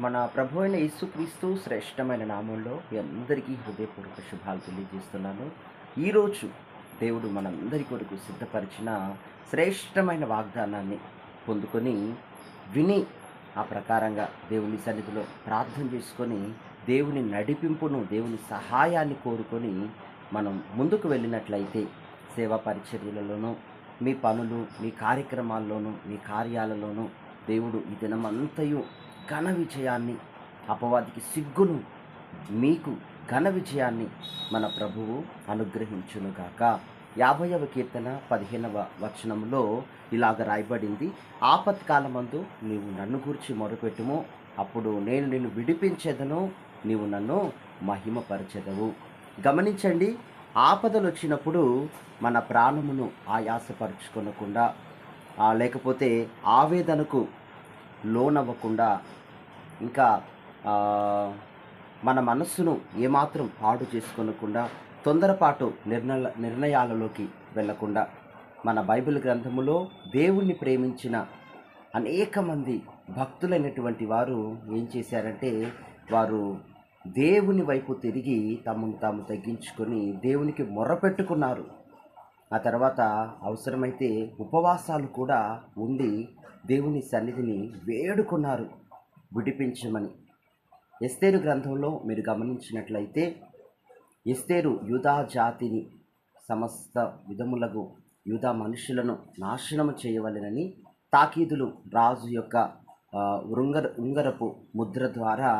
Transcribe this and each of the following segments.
మన ప్రభు అయిన యేసుక్రీస్తు శ్రేష్టమైన నామంలో మీ అందరికీ హృదయపూర్వక శుభాలు తెలియజేస్తున్నాను. ఈరోజు దేవుడు మనందరి కొరకు సిద్ధపరిచిన శ్రేష్టమైన వాగ్దానాన్ని పొందుకొని విని ఆ ప్రకారంగా దేవుని సన్నిధిలో ప్రార్థన చేసుకొని దేవుని నడిపింపును దేవుని సహాయాన్ని కోరుకొని మనం ముందుకు వెళ్ళినట్లయితే సేవా పరిచర్యలలోనూ మీ పనులు మీ కార్యక్రమాల్లోనూ మీ కార్యాలలోనూ దేవుడు ఈ దినమంతయు ఘన విజయాన్ని అపవాదికి సిగ్గును మీకు ఘన విజయాన్ని మన ప్రభువు అనుగ్రహించునుగాక. యాభైవ కీర్తన పదిహేనవ వచనంలో ఇలాగ రాయబడింది ఆపత్కాలమందు నీవు నన్ను గూర్చి మొరపెట్టుము అప్పుడు నేను నిన్ను విడిపించేదను నీవు నన్ను మహిమపరచెదవు. గమనించండి ఆపదలు వచ్చినప్పుడు మన ప్రాణమును ఆయాసపరుచుకొనకుండా లేకపోతే ఆవేదనకు లోనవ్వకుండా ఇంకా మన మనస్సును ఏమాత్రం పాడు చేసుకోనకుండా తొందరపాటు నిర్ణయ నిర్ణయాలలోకి వెళ్ళకుండా మన బైబిల్ గ్రంథములో దేవుణ్ణి ప్రేమించిన అనేక మంది భక్తులైనటువంటి వారు ఏం చేశారంటే వారు దేవుని వైపు తిరిగి తమను తాము తగ్గించుకొని దేవునికి మొర్రపెట్టుకున్నారు ఆ తర్వాత అవసరమైతే ఉపవాసాలు కూడా ఉండి దేవుని సన్నిధిని వేడుకున్నారు. విడిపించమని. ఎస్తేరు గ్రంథంలో మీరు గమనించినట్లయితే ఎస్తేరు యూదా జాతిని సమస్త విధములకు యూదా మనుషులను నాశనం చేయవలెనని తాకీదులు రాజు యొక్క ఉంగర ఉంగరపు ముద్ర ద్వారా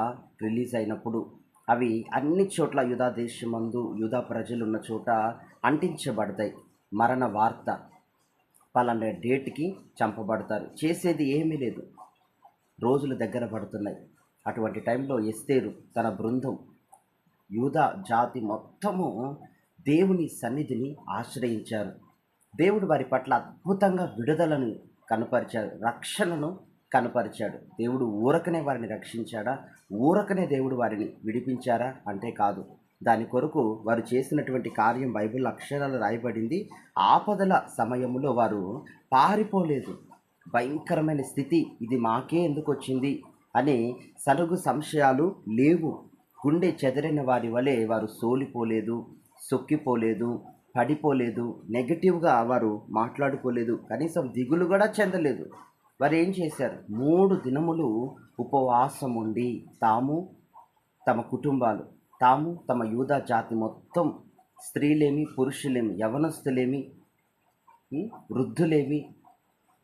రిలీజ్ అయినప్పుడు అవి అన్ని చోట్ల యూదా దేశమందు యూదా ప్రజలు ఉన్న చోట అంటించబడతాయి. మరణ వార్త పలానా డేట్కి చంపబడతారు. చేసేది ఏమీ లేదు. రోజులు దగ్గర పడుతున్నాయి. అటువంటి టైంలో ఎస్తేరు తన బృందం యూదా జాతి మొత్తము దేవుని సన్నిధిని ఆశ్రయించారు. దేవుడు వారి పట్ల అద్భుతంగా విడుదలను కనపరిచాడు రక్షణను కనపరిచాడు. దేవుడు ఊరకనే వారిని రక్షించాడా? ఊరకనే దేవుడు వారిని విడిపించారా? అంటే కాదు. దాని కొరకు వారు చేసినటువంటి కార్యం బైబిల్ అక్షరాలు రాయబడింది. ఆపదల సమయంలో వారు పారిపోలేదు. భయంకరమైన స్థితి. ఇది మాకే ఎందుకు వచ్చింది అనే సరుగు సంశయాలు లేవు. గుండె చెదరిన వారి వలె వారు సోలిపోలేదు సొక్కిపోలేదు పడిపోలేదు. నెగటివ్గా వారు మాట్లాడుకోలేదు. కనీసం దిగులు కూడా చెందలేదు. వారు ఏం చేశారు? మూడు దినములు ఉపవాసం ఉండి తాము తమ కుటుంబాలు తాము తమ యూదా జాతి మొత్తం స్త్రీలేమి పురుషులేమి యవనస్తులేమి వృద్ధులేమి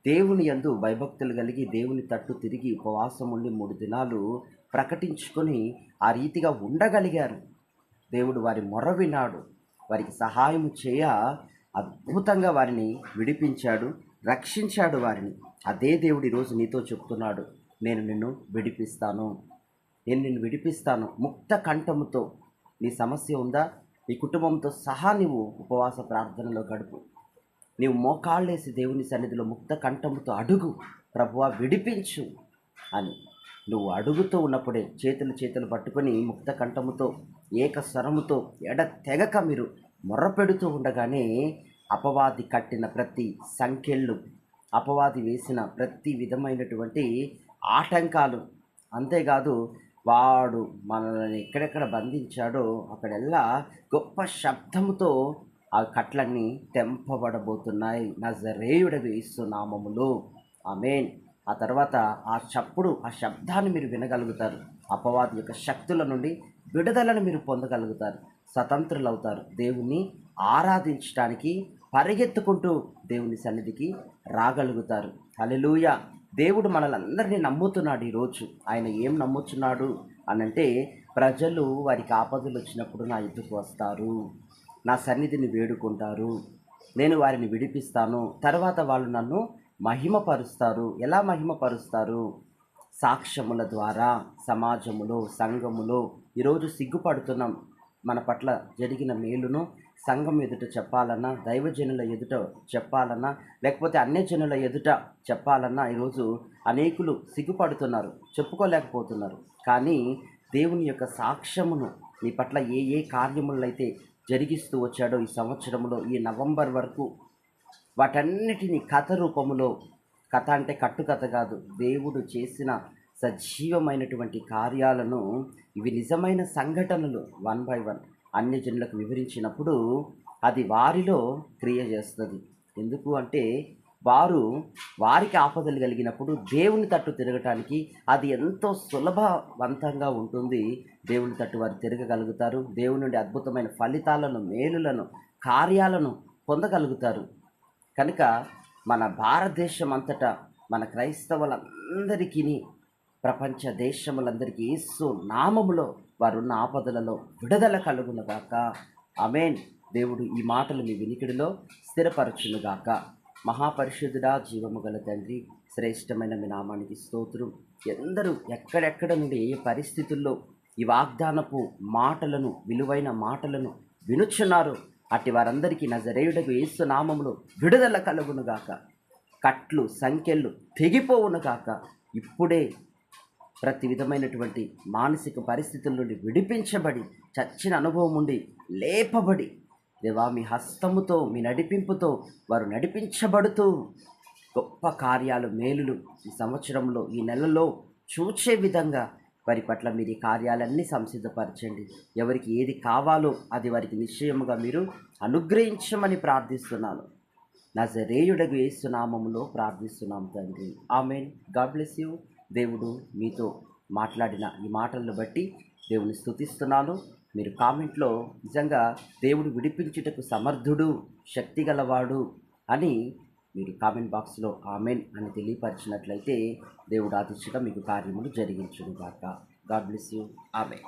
దేవుని యందు భయభక్తులు కలిగి దేవుని తట్టు తిరిగి ఉపవాసం ఉండి మూడు దినాలు ప్రకటించుకొని ఆ రీతిగా ఉండగలిగారు. దేవుడు వారి మొర వినాడు వారికి సహాయం చేయ అద్భుతంగా వారిని విడిపించాడు రక్షించాడు వారిని. అదే దేవుడు ఈరోజు నీతో చెప్తున్నాడు. నేను నిన్ను విడిపిస్తాను. నేను నిన్ను విడిపిస్తాను. ముక్త కంఠముతో. నీ సమస్య ఉందా? నీ కుటుంబంతో సహా నీవు ఉపవాస ప్రార్థనలో గడుపు. నీవు మోకాళ్ళేసి దేవుని సన్నిధిలో ముక్త కంఠముతో అడుగు ప్రభువా విడిపించు అని. నువ్వు అడుగుతూ ఉన్నప్పుడే చేతులు చేతులు పట్టుకొని ముక్త కంఠముతో ఏక స్వరముతో ఎడ తెగక మీరు మొర్రపెడుతూ ఉండగానే అపవాది కట్టిన ప్రతి సంఖ్యలు అపవాది వేసిన ప్రతి విధమైనటువంటి ఆటంకాలు అంతేకాదు వాడు మనల్ని ఎక్కడెక్కడ బంధించాడో అక్కడెల్లా గొప్ప శబ్దముతో ఆ కట్లన్నీ తెంపబడబోతున్నాయి. నజరేయుడ నామములో. ఆమెన్. ఆ తర్వాత ఆ చప్పుడు ఆ శబ్దాన్ని మీరు వినగలుగుతారు. అపవాది యొక్క శక్తుల నుండి విడుదలను మీరు పొందగలుగుతారు. స్వతంత్రులవుతారు. దేవుణ్ణి ఆరాధించడానికి పరిగెత్తుకుంటూ దేవుని సన్నిధికి రాగలుగుతారు. హల్లెలూయా! దేవుడు మనల్ని అందరినీ నమ్ముతున్నాడు ఈరోజు. ఆయన ఏం నమ్ముతున్నాడు అనంటే ప్రజలు వారికి ఆపదలు వచ్చినప్పుడు నా ఎదుకు వస్తారు. నా సన్నిధిని వేడుకుంటారు. నేను వారిని విడిపిస్తాను. తర్వాత వాళ్ళు నన్ను మహిమపరుస్తారు. ఎలా మహిమపరుస్తారు? సాక్ష్యముల ద్వారా సమాజములో సంఘములో ఈరోజు సిగ్గుపడుతున్నాం. మన పట్ల జరిగిన మేలును సంఘం ఎదుట చెప్పాలన్నా దైవజనుల ఎదుట చెప్పాలన్నా లేకపోతే అన్యజనుల ఎదుట చెప్పాలన్నా ఈరోజు అనేకులు సిగ్గుపడుతున్నారు చెప్పుకోలేకపోతున్నారు. కానీ దేవుని యొక్క సాక్ష్యమును నీ పట్ల ఏ ఏ కార్యములైతే జరిగిస్తూ వచ్చాడో ఈ సంవత్సరంలో ఈ నవంబర్ వరకు వాటన్నిటిని కథ రూపంలో కథ అంటే కట్టుకథ కాదు దేవుడు చేసిన సజీవమైనటువంటి కార్యాలను ఇవి నిజమైన సంఘటనలు వన్ బై వన్ అన్ని జనులకు వివరించినప్పుడు అది వారిలో క్రియ చేస్తుంది. ఎందుకు అంటే వారు వారికి ఆపదలు కలిగినప్పుడు దేవుని తట్టు తిరగటానికి అది ఎంతో సులభవంతంగా ఉంటుంది. దేవుని తట్టు వారు తిరగగలుగుతారు. దేవుని నుండి అద్భుతమైన ఫలితాలను మేలులను కార్యాలను పొందగలుగుతారు. కనుక మన భారతదేశం అంతటా మన క్రైస్తవులందరికీ ప్రపంచ దేశములందరికీ ఈసు నామములో వారున్న ఆపదలలో విడుదల కలుగునుగాక అమేన్ దేవుడు ఈ మాటలు మీ వినికిడిలో స్థిరపరచునుగాక మహాపరిశుద్ధుడా జీవము గల తండ్రి శ్రేష్టమైన మీ నామానికి స్తోత్రం. ఎందరూ ఎక్కడెక్కడ నుండి ఏ పరిస్థితుల్లో ఈ వాగ్దానపు మాటలను విలువైన మాటలను వినుచున్నారు అట్టి వారందరికీ నజరేయుడకు ఏసు నామములో విడుదల కలుగునుగాక కట్లు సంఖ్యలు తెగిపోవునుగాక ఇప్పుడే ప్రతి విధమైనటువంటి మానసిక పరిస్థితుల నుండి విడిపించబడి చచ్చిన అనుభవం ఉండి లేపబడి దేవా మీ హస్తముతో మీ నడిపింపుతో వారు నడిపించబడుతూ గొప్ప కార్యాలు మేలులు ఈ సంవత్సరంలో ఈ నెలలో చూచే విధంగా వారి పట్ల మీరు ఈ కార్యాలన్నీ సంసిద్ధపరచండి. ఎవరికి ఏది కావాలో అది వారికి నిశ్చయముగా మీరు అనుగ్రహించమని ప్రార్థిస్తున్నాను. నా జరేయుడగు ఏసునామములో ప్రార్థిస్తున్నాం తండ్రి. ఆమెన్. God bless you. దేవుడు మీతో మాట్లాడిన ఈ మాటలను బట్టి దేవుని స్థుతిస్తున్నాను. మీరు కామెంట్లో నిజంగా దేవుడు విడిపించుటకు సమర్థుడు శక్తి గలవాడు అని మీరు కామెంట్ బాక్స్లో ఆమెన్ అని తెలియపరిచినట్లయితే దేవుడు ఆదిశగా మీకు కార్యములు జరిగించును గాక గాడ్ బ్లెస్ యూ. ఆమెన్.